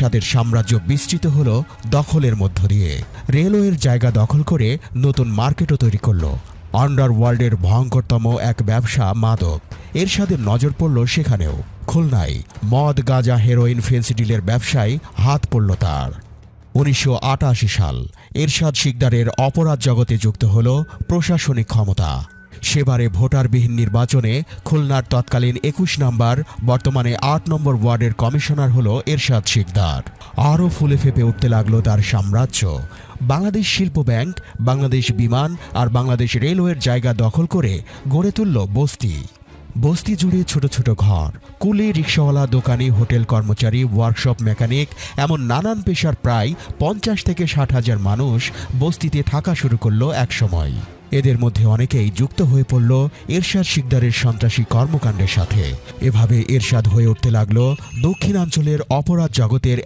এরশাদের সাম্রাজ্য বিস্তৃত হল দখলের মধ্য দিয়ে। রেলওয়ের জায়গা দখল করে নতুন মার্কেটও তৈরি করল। আন্ডারওয়ার্ল্ডের ভয়ঙ্করতম এক ব্যবসা মাদক। এরশাদের নজর পড়ল সেখানেও। খুলনায় মদ, গাঁজা, হেরোইন ফেন্সিডিলের ব্যবসায় হাত পড়ল তার। উনিশশো আটাশি সাল এরশাদ শিকদারের অপরাধ জগতে যুক্ত হল প্রশাসনিক ক্ষমতা। সেবারে ভোটারবিহীন নির্বাচনে খুলনার তৎকালীন একুশ নম্বর, বর্তমানে আট নম্বর ওয়ার্ডের কমিশনার হল এরশাদ শিকদার। আরও ফুলে ফেপে উঠতে লাগল তার সাম্রাজ্য। বাংলাদেশ শিল্প ব্যাংক, বাংলাদেশ বিমান আর বাংলাদেশ রেলওয়ের জায়গা দখল করে গড়ে তুলল বস্তি। বস্তি জুড়ে ছোট ছোট ঘর, কুলি রিক্সাওয়ালা, দোকানি, হোটেল কর্মচারী, ওয়ার্কশপ মেকানিক, এমন নানান পেশার প্রায় পঞ্চাশ থেকে ষাট হাজার মানুষ বস্তিতে থাকা শুরু করল একসময়। এদের মধ্যে অনেকেই যুক্ত হয়ে পড়ল এরশাদ শিকদারের সন্ত্রাসী কর্মকাণ্ডের সাথে। এভাবে এরশাদ হয়ে উঠতে লাগল দক্ষিণাঞ্চলের অপরাধ জগতের